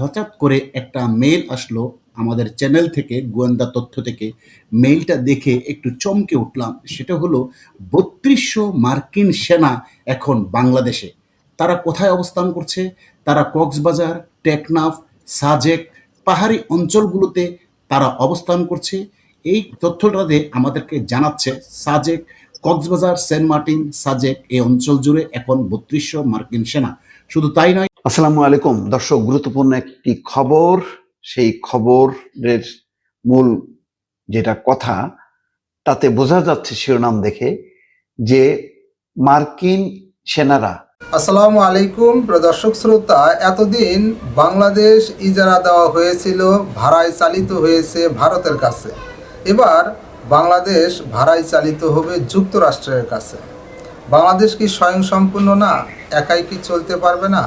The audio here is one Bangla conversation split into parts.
হঠাৎ করে একটা মেইল আসলো আমাদের চ্যানেল থেকে, গোয়েন্দা তথ্য থেকে। মেইলটা দেখে একটু চমকে উঠলাম। সেটা হলো, বত্রিশশো মার্কিন সেনা এখন বাংলাদেশে। তারা কোথায় অবস্থান করছে? তারা কক্সবাজার, টেকনাফ, সাজেক পাহাড়ি অঞ্চলগুলোতে তারা অবস্থান করছে। এই তথ্যটাতে আমাদেরকে জানাচ্ছে সাজেক, কক্সবাজার, সেন্ট মার্টিন, সাজেক, এই অঞ্চল জুড়ে এখন বত্রিশশো মার্কিন সেনা। শুধু তাই নয় আসসালামু আলাইকুম। দর্শক, গুরুত্বপূর্ণ একটি খবর। সেই খবরের মূল যেটা কথা, তাতে বোঝা যাচ্ছে শিরোনাম দেখে যে মার্কিন সেনারা আসসালামু আলাইকুম দর্শক শ্রোতা, এতদিন বাংলাদেশ ইজারা দেওয়া হয়েছিল, ভাড়ায় চালিত হয়েছে ভারতের কাছে। এবার বাংলাদেশ ভাড়ায় চালিত হবে যুক্তরাষ্ট্রের কাছে। বাংলাদেশ কি স্বয়ংসম্পূর্ণ না? একাই কি চলতে পারবে না?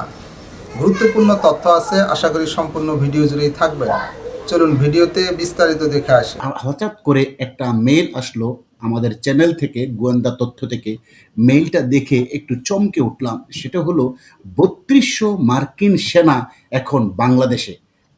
গুরুত্বপূর্ণ তথ্য আছে, আশা করি সম্পূর্ণ ভিডিও জুড়েই থাকবে। চলুন ভিডিওতে বিস্তারিত দেখে আসি। হঠাৎ করে একটা মেইল আসলো আমাদের চ্যানেল থেকে, গোয়েন্দা তথ্য থেকে। মেইলটা দেখে একটু চমকে উঠলাম। সেটা হলো, বত্রিশশো মার্কিন সেনা এখন বাংলাদেশে।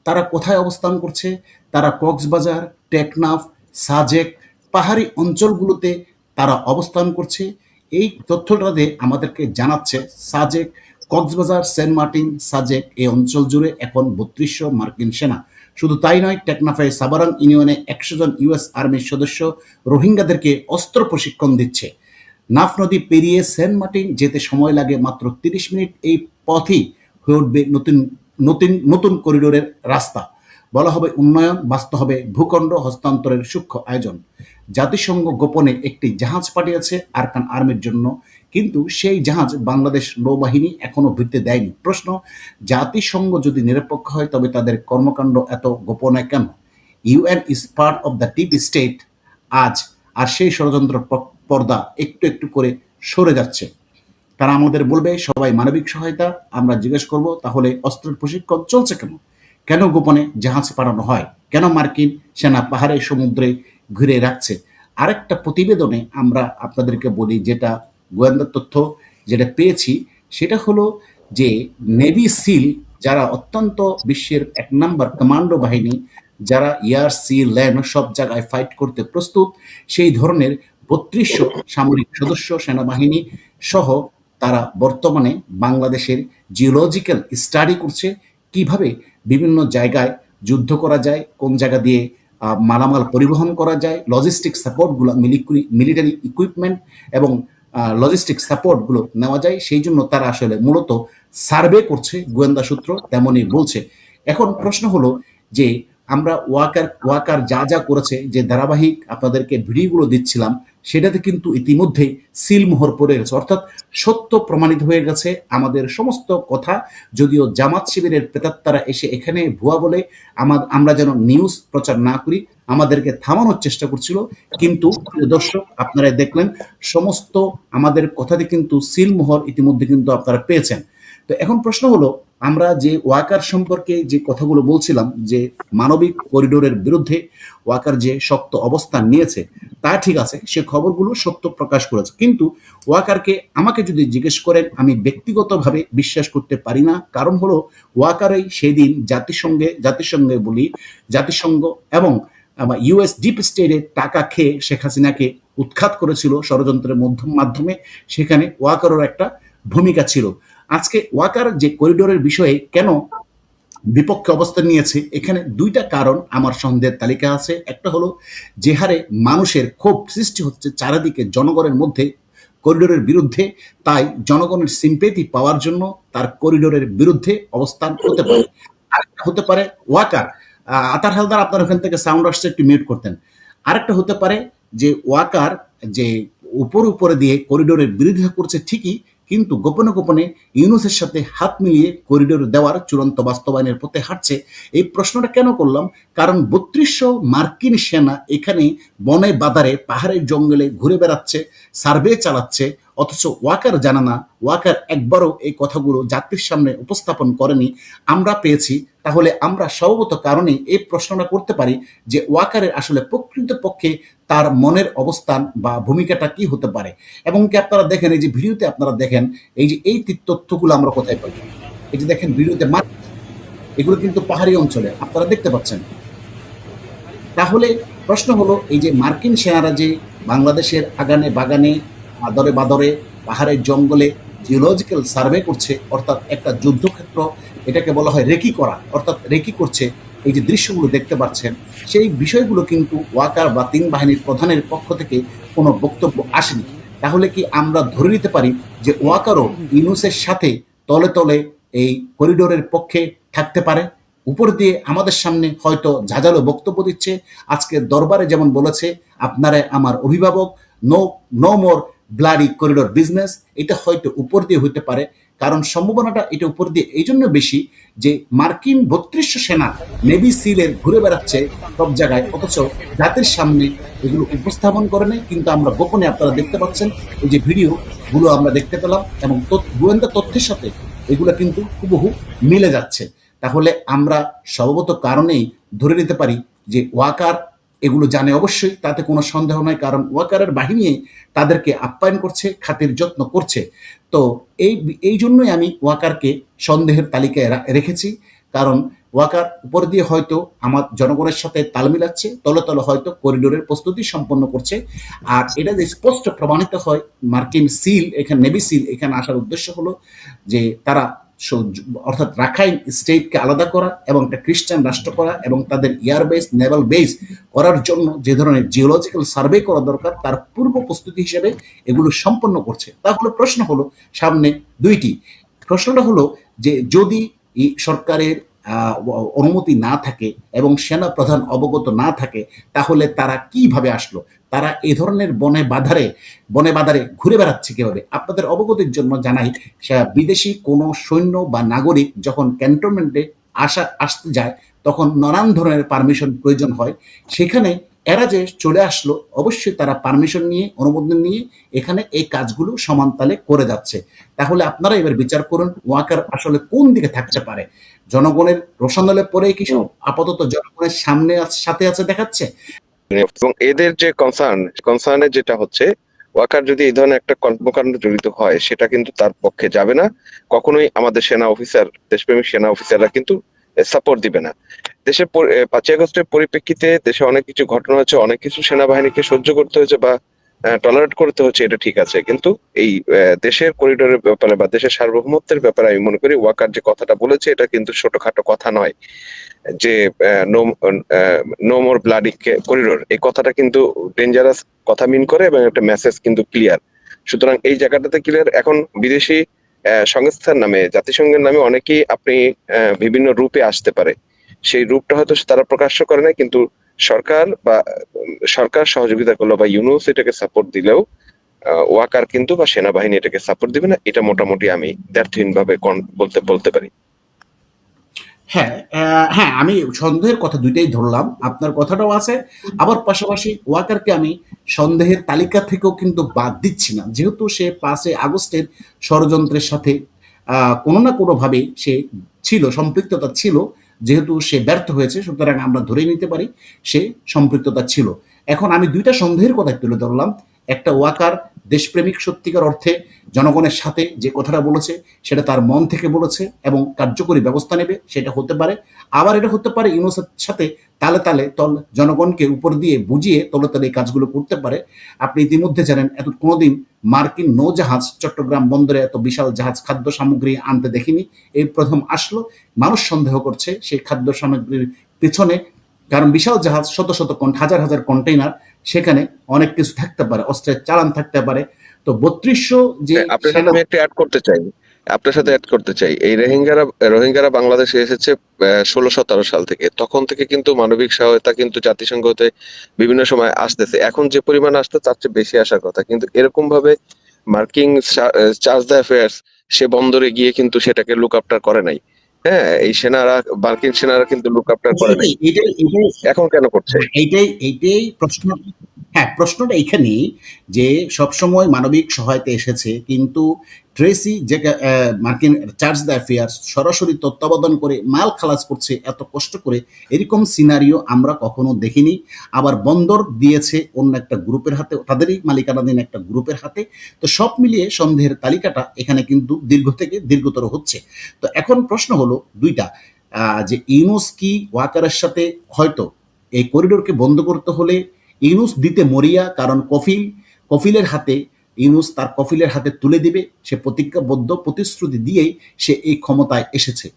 তারা কোথায় অবস্থান করছে? তারা কক্সবাজার, টেকনাফ, সাজেক পাহাড়ি অঞ্চলগুলোতে তারা অবস্থান করছে। এই তথ্যটাতে আমাদেরকে জানাচ্ছে সাজেক কক্সবাজার, সেন্ট মার্টিন, সাজেক এই অঞ্চল জুড়ে এখন বত্রিশশো মার্কিন সেনা। শুধু তাই নয়, টেকনাফে সাবারাং ইউনিয়নে একশো জন ইউএস আর্মির সদস্য রোহিঙ্গাদেরকে অস্ত্র প্রশিক্ষণ দিচ্ছে। নাফ নদী পেরিয়ে সেন্ট মার্টিন যেতে সময় লাগে মাত্র তিরিশ মিনিট, এই পথই হয়ে উঠবে নতুন নতুন নতুন করিডোরের রাস্তা। বলা হবে উন্নয়ন, বাস্তব হবে ভূখণ্ড হস্তান্তরের সূক্ষ্ম আয়োজন। জাতিসংঘ গোপনে একটি জাহাজ পাঠিয়েছে আরকান আর্মির জন্য। কিন্তু সেই জাহাজ বাংলাদেশ নৌবাহিনী এখনও ভিড়তে দেয়নি। প্রশ্ন, জাতিসংঘ যদি নিরপেক্ষ হয়, তবে তাদের কর্মকাণ্ড এত গোপনে কেন? UN is part of the deep state আজ, আর সেই ষড়যন্ত্র পর্দা একটু একটু করে সরে যাচ্ছে। তারা আমাদের বলবে, সবাই মানবিক সহায়তা, আমরা জিজ্ঞেস করব, তাহলে অস্ত্রের প্রশিক্ষণ চলছে কেন? কেন গোপনে জাহাজ পাঠানো হয়? কেন মার্কিন সেনা পাহাড়ে সমুদ্রে ঘিরে রাখছে? আরেকটা প্রতিবেদনে আমরা আপনাদেরকে বলি, যেটা গোয়েন্দা তথ্য যেটা পেয়েছি, সেটা হলো যে নেভি সিল যারা অত্যন্ত বিশ্বের এক নম্বর কমান্ডো বাহিনী, যারা এয়ার সি ল্যান্ড সব জায়গায় ফাইট করতে প্রস্তুত, সেই ধরনের বত্রিশশো সামরিক সদস্য, সেনাবাহিনী সহ তারা বর্তমানে বাংলাদেশের জিওলজিক্যাল স্টাডি করছে, কীভাবে বিভিন্ন জায়গায় যুদ্ধ করা যায়, কোন জায়গা দিয়ে মালামাল পরিবহন করা যায় লজিস্টিক সাপোর্টগুলো মিলিটারি ইকুইপমেন্ট এবং লজিস্টিক সাপোর্টগুলো নেওয়া যায়, সেই জন্য তারা আসলে মূলত সার্ভে করছে গোয়েন্দা সূত্র, তেমনই বলছে। এখন প্রশ্ন হলো যে আমরা ওয়াকার ওয়াকার যা যা করেছে, যে ধারাবাহিক আপনাদেরকে ভিডিওগুলো দিচ্ছিলাম সেটাতে কিন্তু ইতিমধ্যেই সিলমোহর পড়ে গেছে। অর্থাৎ সত্য প্রমাণিত হয়ে গেছে আমাদের সমস্ত কথা। যদিও জামাত শিবিরের প্রেতাত্মারা এসে এখানে ভুয়া বলে আমার যেন নিউজ প্রচার না করি, আমাদেরকে থামানোর চেষ্টা করছিল। কিন্তু দর্শক আপনারা দেখলেন, সমস্ত আমাদের কথাতে কিন্তু সিলমোহর ইতিমধ্যে কিন্তু আপনারা পেয়েছেন। তো এখন প্রশ্ন হলো আমরা যে ওয়াকার সম্পর্কে যে কথাগুলো বলছিলাম, যে মানবিক করিডোরের বিরুদ্ধে ওয়াকার যে শক্ত অবস্থান নিয়েছে, তা ঠিক আছে, সে খবরগুলো সত্য প্রকাশ করেছে। কিন্তু ওয়াকারকে আমাকে যদি জিজ্ঞেস করেন, আমি ব্যক্তিগতভাবে বিশ্বাস করতে পারি না। কারণ হলো, ওয়াকারই সেদিন জাতিসংঘে জাতিসংঘে বলি, জাতিসংঘ এবং ইউএস ডিপ স্টেটের টাকা খেয়ে শেখ হাসিনাকে উৎখাত করেছিল ষড়যন্ত্রের মধ্যম, মাধ্যমে, সেখানে ওয়াকারের একটা ভূমিকা ছিল। আজকে ওয়াকার যে করিডোরের বিষয়ে কেন বিপক্ষে অবস্থান নিয়েছে, এখানে দুইটা কারণ আমার সন্দেহের তালিকা আছে। একটা হলো, যে হারে মানুষের ক্ষোভ সৃষ্টি হচ্ছে চারিদিকে জনগণের মধ্যে করিডোরের বিরুদ্ধে, তাই জনগণের সিম্পেথি পাওয়ার জন্য তার করিডোরের বিরুদ্ধে অবস্থান হতে পারে। আরেকটা হতে পারে ওয়াকার। আতার হালদার, আপনার ওখান থেকে সাউন্ড আসছে, একটু মিউট করতেন। আরেকটা হতে পারে যে ওয়াকার যে উপর উপরে দিয়ে করিডোরের বিরোধিতা করছে ঠিকই কিন্তু গোপনে গোপনে ইউনুসের সাথে হাত মিলিয়ে করিডোর দেওয়ার চূড়ান্ত বাস্তবায়নের পথে হাঁটছে, এই প্রশ্নটা কেন করলাম? কারণ বত্রিশশো মার্কিন সেনা এখানে বনে বাদারে পাহাড়ের জঙ্গলে ঘুরে বেড়াচ্ছে, সার্ভে চালাচ্ছে অথচ ওয়াকার জানা না ওয়াকার একবারও এই কথাগুলো জাতির সামনে উপস্থাপন করেনি। আমরা পেয়েছি, তাহলে আমরা স্বভাবত কারণে এই প্রশ্নটা করতে পারি যে ওয়াকারের আসলে প্রকৃতপক্ষে তার মনের অবস্থান বা ভূমিকাটা কি হতে পারে। এবং কি আপনারা দেখেন, এই যে ভিডিওতে আপনারা দেখেন, এই যে এই তথ্যগুলো আমরা কোথায় পাই? এই যে দেখেন ভিডিওতে মাত্র এগুলো কিন্তু পাহাড়ি অঞ্চলে, আপনারা দেখতে পাচ্ছেন। তাহলে প্রশ্ন হলো, এই যে মার্কিন সেনারা যে বাংলাদেশের আগানে বাগানে আদরে বাদরে, পাহাড়ের জঙ্গলে জিওলজিক্যাল সার্ভে করছে, অর্থাৎ একটা যুদ্ধক্ষেত্র, এটাকে বলা হয় রেকি করা, অর্থাৎ রেকি করছে, এই যে দৃশ্যগুলো দেখতে পাচ্ছেন, সেই বিষয়গুলো কিন্তু ওয়াকার বা তিন বাহিনীর প্রধানের পক্ষ থেকে কোনো বক্তব্য আসেনি। তাহলে কি আমরা ধরে নিতে পারি যে ওয়াকারও ইউনুসের সাথে তলে তলে এই করিডোরের পক্ষে থাকতে পারে? উপর দিয়ে আমাদের সামনে হয়তো ঝাঁঝালো বক্তব্য দিচ্ছে, আজকে দরবারে যেমন বলেছে, আপনারা আমার অভিভাবক, no no more bloody corridor business এটা হয়তো উপর দিয়ে হইতে পারে। কারণ সম্ভাবনাটা এটা উপর দিয়ে এই জন্য বেশি যে মার্কিন বত্রিশশো সেনা নেভি সিলের ঘুরে বেড়াচ্ছে সব জায়গায়। অথচ জাতির সামনে এগুলো উপস্থাপন করে নেই, কিন্তু আমরা গোপনে আপনারা দেখতে পাচ্ছেন, এই যে ভিডিওগুলো আমরা দেখতে পেলাম এবং গোয়েন্দা তথ্যের সাথে এগুলো কিন্তু হুবহু মিলে যাচ্ছে। তাহলে আমরা স্বভাবত কারণেই ধরে নিতে পারি যে ওয়াকার এগুলো জানে অবশ্যই, তাতে কোনো সন্দেহ নয় কারণ ওয়াকারের বাহিনী তাদেরকে আপ্যায়ন করছে, খাতির যত্ন করছে। তো এই এই জন্যই আমি ওয়াকারকে সন্দেহের তালিকায় রেখেছি, কারণ ওয়াকার উপর দিয়ে হয়তো আমার জনগণের সাথে তাল মিলাচ্ছে, তলে তলে হয়তো করিডোরের প্রস্তুতি সম্পন্ন করছে। আর এটা যে স্পষ্ট প্রমাণিত হয়, মার্কিন সিল, এখানে নেভি সিল, এখানে আসার উদ্দেশ্য হলো যে তারা অর্থাৎ রাখাইন স্টেটকে আলাদা করা এবং একটা খ্রিস্টান রাষ্ট্র করা এবং তাদের এয়ার বেস, নেভাল বেস করার জন্য যে ধরনের জিওলজিক্যাল সার্ভে করা দরকার, তার পূর্ব প্রস্তুতি হিসেবে এগুলো সম্পন্ন করছে। তাহলে প্রশ্ন হলো সামনে দুইটি। প্রশ্নটা হলো যে যদি সরকারের অনুমতি না থাকে এবং সেনা প্রধান অবগত না থাকে, তাহলে তারা কীভাবে আসলো? তারা এ ধরনের বনে বাধারে বনে বাধারে ঘুরে বেড়াচ্ছে কীভাবে? আপনাদের অবগতির জন্য জানাই বিদেশি কোনো সৈন্য বা নাগরিক যখন ক্যান্টনমেন্টে আসা, আসতে যায়, তখন নানান ধরনের পারমিশন প্রয়োজন হয়। সেখানে এরা যে চলে আসলো, অবশ্যই তারা পারমিশন নিয়ে, অনুমোদন নিয়ে এখানে এই কাজগুলো সমানতালে করে যাচ্ছে। তাহলে আপনারা এবার বিচার করুন, ওয়াকার আসলে কোন দিকে থাকতে পারে? জনগণের রোশানলে পরে কি আপাতত জনগণের সামনে সাথে আছে দেখাচ্ছে? এবং এদের যে কনসার্ন কনসার্নে যেটা হচ্ছে ওয়াকার যদি এই ধরনের একটা কর্মকাণ্ড জড়িত হয় সেটা কিন্তু তার পক্ষে যাবে না। কখনোই আমাদের সেনা অফিসার দেশপ্রেমিক সেনা অফিসাররা কিন্তু সাপোর্ট দিবে না। দেশের পাঁচই আগস্টের পরিপ্রেক্ষিতে দেশে অনেক কিছু ঘটনা হচ্ছে অনেক কিছু সেনাবাহিনীকে সহ্য করতে হয়েছে বা টলারেট করতে হচ্ছে, এটা ঠিক আছে। কিন্তু এই দেশের করিডোরের ব্যাপারে বা দেশের সার্বভৌমত্বের ব্যাপারে আমি মনে করি ওয়াকার যে কথাটা বলেছে, এটা কিন্তু ছোটখাটো কথা নয়। যে নো মোর ব্লাডি করিডোর এই কথাটা কিন্তু ডেঞ্জারাস কথা মিন করে এবং একটা মেসেজ কিন্তু ক্লিয়ার সুতরাং এই জায়গাটাতে ক্লিয়ার এখন বিদেশি সংস্থার নামে, জাতিসংঘের নামে অনেকেই আপনি বিভিন্ন রূপে আসতে পারে। সেই রূপটা হয়তো তারা প্রকাশ্য করে না কিন্তু সরকার বা, সরকার সহযোগিতা করল বা ইউনুস এটাকে সাপোর্ট দিলেও ওয়াকার কিন্তু বা সেনাবাহিনী এটাকে সাপোর্ট দিবে না, এটা মোটামুটি আমি দ্ব্যর্থহীন ভাবে বলতে বলতে পারি। হ্যাঁ হ্যাঁ আমি সন্দেহের কথা দুইটাই ধরলাম, আপনার কথাটাও আছে। আবার পাশাপাশি ওয়াকারকে আমি সন্দেহের তালিকা থেকেও কিন্তু বাদ দিচ্ছি না। যেহেতু সে পাঁচই আগস্টের ষড়যন্ত্রের সাথে কোনো না কোনোভাবে সে ছিল, সম্পৃক্ততা ছিল। যেহেতু সে ব্যর্থ হয়েছে, সুতরাং আমরা ধরে নিতে পারি সে সম্পৃক্ততা ছিল। এখন আমি দুইটা সন্দেহের কথা তুলে ধরলাম। একটা ওয়াকার দেশপ্রেমিক সত্যিকার অর্থে জনগণের সাথে যে কথাটা বলেছে, সেটা তার মন থেকে বলেছে এবং কার্যকরী ব্যবস্থা নেবে, সেটা হতে পারে। আবার এটা হতে পারে ইউনুসের সাথে তালে তালে তল জনগণকে উপর দিয়ে বুঝিয়ে তলে তলে এই কাজগুলো করতে পারে। আপনি ইতিমধ্যে জানেন, এত কোনোদিন মার্কিন নৌজাহাজ চট্টগ্রাম বন্দরে এত বিশাল জাহাজ খাদ্য সামগ্রী আনতে দেখিনি। এই প্রথম আসলো। মানুষ সন্দেহ করছে সেই খাদ্য সামগ্রীর পেছনে কারণ বিশাল জাহাজ শত শত কন- হাজার হাজার কন্টেইনার সেখানে অনেক কিছু থাকতে পারে অস্ত্রের চালান থাকতে পারে। তো বত্রিশশো যে আপনি একটা অ্যাড করতে চাই। আপনার সাথে অ্যাড করতে চাই। এই রোহিঙ্গারা রোহিঙ্গারা বাংলাদেশে এসেছে ষোলো সতেরো সাল থেকে। তখন থেকে কিন্তু মানবিক সহায়তা কিন্তু জাতিসংঘ হতে বিভিন্ন সময় আসতেছে। এখন যে পরিমাণ আসতে তার চেয়ে বেশি আসার কথা। কিন্তু এরকম ভাবে মার্কিন চার্জ দ্য অ্যাফেয়ার্স সে বন্দরে গিয়ে কিন্তু সেটাকে লুক আপটার করে নাই। হ্যাঁ এই সেনারা মার্কিন সেনারা কিন্তু লুক আপটার করে নাই। এখন কেন করছে? এইটাই এইটাই প্রশ্ন। হ্যাঁ প্রশ্নটা এইখানেই যে সবসময় মানবিক সহায়তা এসেছে, কিন্তু ট্রেসি যে মার্কিন চার্জ দ্য অ্যাফেয়ার্স সরাসরি তত্ত্বাবধান করে মাল খালাস করছে এত কষ্ট করে, এরকম সিনারিও আমরা কখনো দেখিনি। আবার বন্দর দিয়েছে অন্য একটা গ্রুপের হাতে, তাদেরই মালিকানাধীন একটা গ্রুপের হাতে। তো সব মিলিয়ে সন্দেহের তালিকাটা এখানে কিন্তু দীর্ঘ থেকে দীর্ঘতর হচ্ছে। তো এখন প্রশ্ন হলো দুইটা যে ইউনুস কি ওয়াকারের সাথে হয়তো এই করিডোরকে বন্ধ করতে হলে ইউনুস দিতে মরিয়া কারণ কফিল, কফিলের হাতে ইউনুস তার কফিলের হাতে তুলে দিবে, সে প্রতিজ্ঞাবদ্ধ প্রতিশ্রুতি দিয়েই সে এই ক্ষমতায় এসেছে।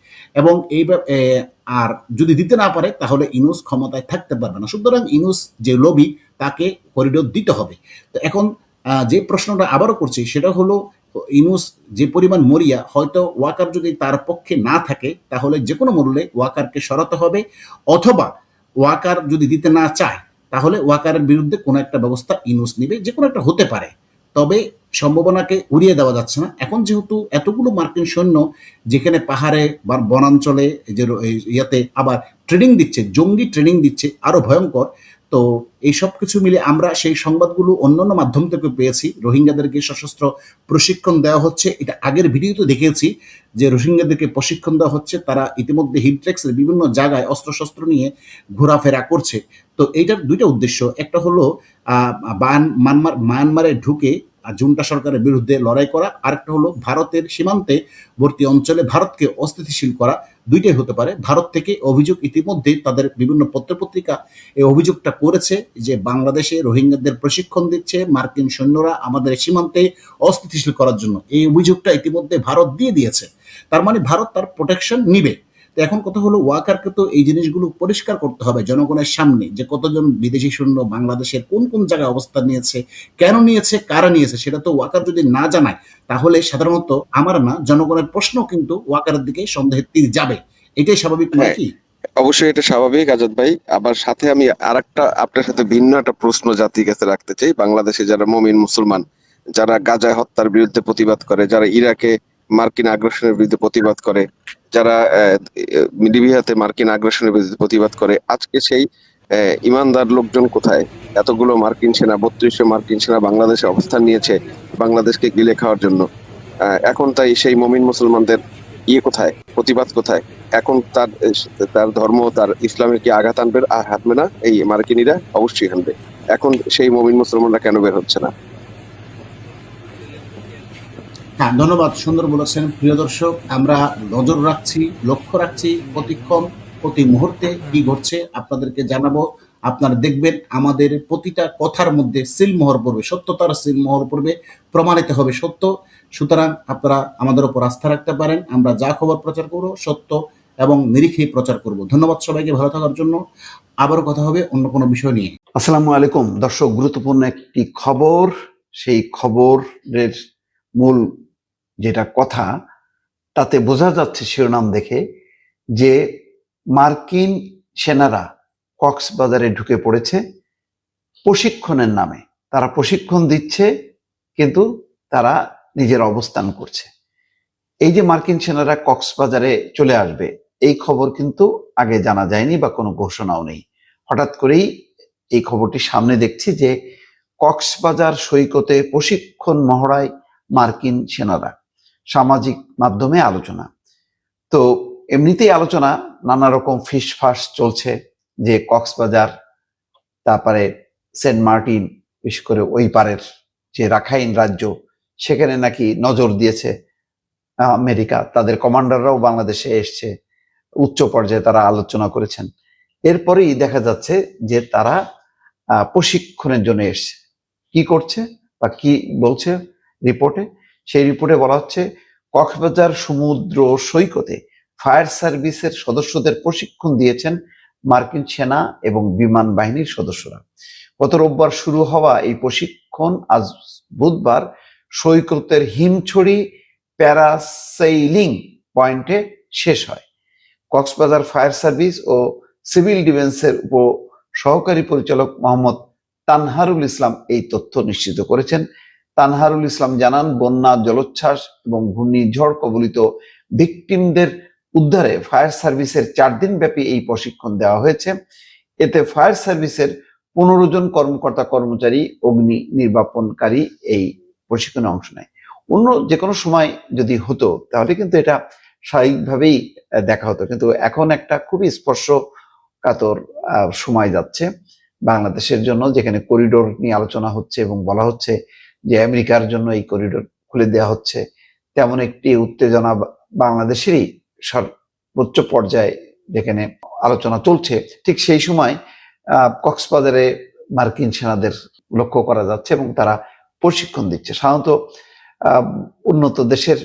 এবং এই আর যদি দিতে না পারে, তাহলে ইনুস ক্ষমতায় থাকতে পারবে না। সুতরাং ইনুস যে লবি তাকে করিডোর দিতে হবে। তো এখন যে প্রশ্নটা আবারও করছি, সেটা হলো, ইনুস যে পরিমাণ মরিয়া, হয়তো ওয়াকার যদি তার পক্ষে না থাকে, তাহলে যে কোনো মূল্যে ওয়াকারকে সরাতে হবে, অথবা ওয়াকার যদি দিতে না চায় তাহলে ওয়াকারের বিরুদ্ধে কোনো একটা ব্যবস্থা ইনুস নিবে, যে কোনো একটা হতে পারে। তবে সম্ভাবনাকে উড়িয়ে দেওয়া যাচ্ছে না। এখন যেহেতু এতগুলো মার্কিন সৈন্য যেখানে পাহাড়ে বা বনাঞ্চলে যে ইয়াতে আবার ট্রেনিং দিচ্ছে, জঙ্গি ট্রেনিং দিচ্ছে, আরও ভয়ঙ্কর, তো এই সব কিছু মিলে আমরা সেই সংবাদগুলো অন্যান্য মাধ্যম থেকে পেয়েছি। রোহিঙ্গাদেরকে সশস্ত্র প্রশিক্ষণ দেওয়া হচ্ছে। এটা আগের ভিডিওতে দেখেছি যে রোহিঙ্গাদেরকে প্রশিক্ষণ দেওয়া হচ্ছে। তারা ইতিমধ্যে হিটট্রেক্সের বিভিন্ন জায়গায় অস্ত্রশস্ত্র নিয়ে ঘোরাফেরা করছে। তো এইটার দুইটা উদ্দেশ্য। একটা হলো মায়ানমার, মায়ানমারে ঢুকে জুন্টা সরকারের বিরুদ্ধে লড়াই করা। আরেকটা হলো, ভারতের সীমান্তে বর্তী অঞ্চলে ভারতকে অস্থিতিশীল করা। দুইটাই হতে পারে। ভারত থেকে অভিযোগ ইতিমধ্যে তাদের বিভিন্ন পত্রপত্রিকা এই অভিযোগটা করেছে যে, বাংলাদেশে রোহিঙ্গাদের প্রশিক্ষণ দিচ্ছে মার্কিন সৈন্যরা আমাদের সীমান্তে অস্থিতিশীল করার জন্য। এই অভিযোগটা ইতিমধ্যে ভারত দিয়ে দিয়েছে। তার মানে ভারত তার প্রোটেকশন নিবে। এখন কথা হলো ওয়াকারকে তো এই জিনিসগুলো পরিষ্কার করতে হবে জনগণের সামনে যে কতজন বিদেশি সৈন্য বাংলাদেশের কোন কোন জায়গায় অবস্থান নিয়েছে, কেন নিয়েছে, কারা নিয়েছে, সেটা তো ওয়াকার যদি না জানায়, তাহলে সাধারণত আমার না জনগণের প্রশ্ন কিন্তু ওয়াকারের দিকে সন্দেহের তীর যাবে। এটাই স্বাভাবিক নয় হ্যাঁ। কি অবশ্যই এটা স্বাভাবিক। আজাদ ভাই আবার সাথে আমি আরেকটা আপনার সাথে ভিন্ন একটা প্রশ্ন জাতির কাছে রাখতে চাই। বাংলাদেশে যারা মমিন মুসলমান, যারা গাজায় হত্যার বিরুদ্ধে প্রতিবাদ করে, যারা ইরাকে মার্কিন আগ্রাসনের বিরুদ্ধে প্রতিবাদ করে যারা লিবিয়াতে মার্কিন আগ্রাসনের প্রতিবাদ করে, আজকে সেই ইমানদার লোকজন কোথায়? এতগুলো মার্কিন সেনা, বত্রিশশো মার্কিন সেনা বাংলাদেশে অবস্থান নিয়েছে, বাংলাদেশকে গিলে খাওয়ার জন্য। এখন তাই সেই মমিন মুসলমানদের ইয়ে কোথায়? প্রতিবাদ কোথায়? এখন তার তার ধর্ম, তার ইসলামের কি আঘাত আনবে? আর হাঁটবে না? এই মার্কিনীরা অবশ্যই হানবে এখন সেই মমিন মুসলমানরা কেন বের হচ্ছে না? হ্যাঁ ধন্যবাদ, সুন্দর বলেছেন। প্রিয় দর্শক, আমরা নজর রাখছি, লক্ষ্য রাখছি প্রতিক্ষণ প্রতি মুহূর্তে কি ঘটছে আপনাদেরকে জানাব। আপনারা দেখবেন আমাদের প্রতিটা কথার মধ্যে সিলমোহর পড়বে সত্যতার সিলমোহর পড়বে, প্রমাণিত হবে সত্য। সুতরাং আপনারা আমাদের উপর আস্থা রাখতে পারেন, আমরা যা খবর প্রচার করব সত্য এবং নিরিখে প্রচার করব। ধন্যবাদ সবাইকে, ভালো থাকার জন্য। আবারও কথা হবে অন্য কোনো বিষয় নিয়ে। আসসালামু আলাইকুম। দর্শক, গুরুত্বপূর্ণ একটি খবর, সেই খবরের মূল যেটা কথা, তাতে বোঝা যাচ্ছে শিরোনাম দেখে যে মার্কিন সেনারা কক্সবাজারে ঢুকে পড়েছে প্রশিক্ষণের নামে। তারা প্রশিক্ষণ দিচ্ছে, কিন্তু তারা নিজের অবস্থান করছে। এই যে মার্কিন সেনারা কক্সবাজারে চলে আসবে, এই খবর কিন্তু আগে জানা যায়নি বা কোনো ঘোষণাও নেই। হঠাৎ করেই এই খবরটি সামনে দেখছি যে কক্সবাজার সৈকতে প্রশিক্ষণ মহড়ায় মার্কিন সেনারা সামাজিক মাধ্যমে আলোচনা। তো এমনিতেই আলোচনা নানা রকম ফিসফাস চলছে যে কক্সবাজার, তারপরে সেন্ট মার্টিন, বিশেষ করে ওই পারের যে রাখাইন রাজ্য, সেখানে নাকি নজর দিয়েছে আমেরিকা। তাদের কমান্ডাররাও বাংলাদেশে এসছে, উচ্চ পর্যায়ে তারা আলোচনা করেছেন। এরপরেই দেখা যাচ্ছে যে তারা প্রশিক্ষণের জন্য এসছে। কি করছে বা কি বলছে রিপোর্টে? সেই রিপোর্টে বলা হচ্ছে, কক্সবাজার সমুদ্র সৈকতে ফায়ার সার্ভিসের সদস্যদের প্রশিক্ষণ দিয়েছেন মার্কিন সেনা এবং বিমান বাহিনীর সদস্যরা। গত রোববার শুরু হওয়া এই প্রশিক্ষণ আজ বুধবার সৈকতের হিমছড়ি প্যারাসেইলিং পয়েন্টে শেষ হয়। কক্সবাজার ফায়ার সার্ভিস ও সিভিল ডিফেন্সের উপ সহকারী পরিচালক মোহাম্মদ তানহারুল ইসলাম এই তথ্য নিশ্চিত করেছেন। তানহারুল ইসলাম জানান বন্যা জলোচ্ছ্বাস এবং ঘূর্ণিঝড় কবলিত ভিকটিমদের উদ্ধারে ফায়ার সার্ভিসের চার দিন ব্যাপী এই প্রশিক্ষণ দেওয়া হয়েছে। এতে ফায়ার সার্ভিসের পনেরো জন কর্মকর্তা কর্মচারী অগ্নি নির্বাপনকারী এই প্রশিক্ষণে অংশ নেয়। অন্য যে কোনো সময় যদি হতো তাহলে কিন্তু এটা স্বাভাবিকভাবেই দেখা হতো। কিন্তু এখন একটা খুবই স্পর্শকাতর আহ, সময় যাচ্ছে বাংলাদেশের জন্য যেখানে করিডোর নিয়ে আলোচনা হচ্ছে এবং বলা হচ্ছে যে আমেরিকার জন্য এই করিডোর খুলে দেওয়া হচ্ছে, তেমন একটি উত্তেজনা বাংলাদেশেরই সর্বোচ্চ পর্যায়ে যেখানে আলোচনা চলছে, ঠিক সেই সময় কক্সবাজারে মার্কিন সেনাদের লক্ষ্য করা যাচ্ছে এবং তারা প্রশিক্ষণ দিচ্ছে। সাধারণত উন্নত দেশের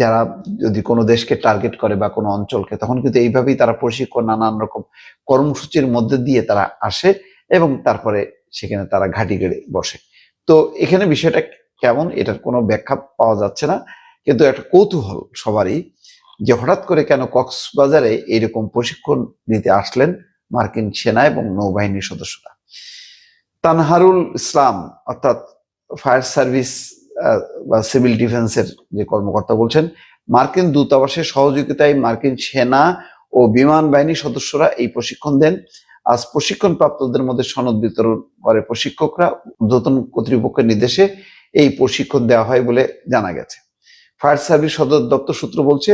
যারা যদি কোনো দেশকে টার্গেট করে বা কোনো অঞ্চলকে, তখন কিন্তু এইভাবেই তারা প্রশিক্ষণ, নানান রকম কর্মসূচির মধ্যে দিয়ে তারা আসে এবং তারপরে সেখানে তারা ঘাঁটি গেড়ে বসে। তো এখানে বিষয়টা কেমন? এটার কোনো ব্যাখ্যা পাওয়া যাচ্ছে না। কিন্তু একটা কৌতূহল সবারই যে হঠাৎ করে কেন কক্সবাজারে এরকম প্রশিক্ষণ নিতে আসলেন মার্কিন সেনা এবং নৌবাহিনীর সদস্যরা। তানহারুল ইসলাম, অর্থাৎ ফায়ার সার্ভিস বা সিভিল ডিফেন্সের যে কর্মকর্তা বলছেন, মার্কিন দূতাবাসের সহযোগিতায় মার্কিন সেনা ও বিমান বাহিনীর সদস্যরা এই প্রশিক্ষণ দেন। আজ প্রশিক্ষণ প্রাপ্তদের মধ্যে সনদ বিতরণ করে প্রশিক্ষকরা ঊর্ধ্বতন কর্তৃপক্ষের নির্দেশে এই প্রশিক্ষণ দেওয়া হয় বলে জানা গেছে। ফায়ার সার্ভিস সদর দপ্তর সূত্র বলছে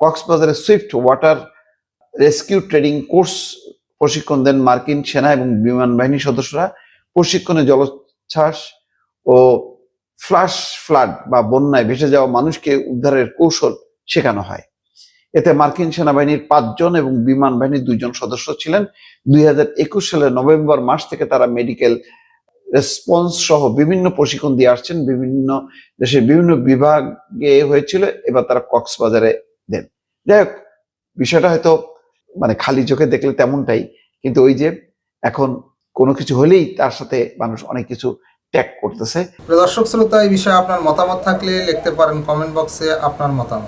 কক্সবাজারের swift water rescue training course প্রশিক্ষণ দেন মার্কিন সেনা এবং বিমান বাহিনীর সদস্যরা। প্রশিক্ষণে জলোচ্ছ্বাস ও ফ্লাশ ফ্লাড বা বন্যায় ভেসে যাওয়া মানুষকে উদ্ধারের কৌশল শেখানো হয়। এতে মার্কিন সেনাবাহিনীর পাঁচজন এবং বিমান বাহিনীর দুইজন সদস্য ছিলেন। দুই হাজার একুশ সালের নভেম্বর মাস থেকে তারা মেডিকেল রেসপন্স সহ বিভিন্ন প্রশিক্ষণ দিয়ে আসছেন। বিভিন্ন দেশের বিভিন্ন বিভাগে হয়েছিল, এবার তারা কক্সবাজারে দেন। যাই হোক, বিষয়টা হয়তো মানে খালি চোখে দেখলে তেমনটাই, কিন্তু ওই যে এখন কোনো কিছু হলেই তার সাথে মানুষ অনেক কিছু ট্যাগ করতেছে। দর্শক, শ্রোতা, এই বিষয়ে আপনার মতামত থাকলে লিখতে পারেন কমেন্ট বক্সে আপনার মতামত।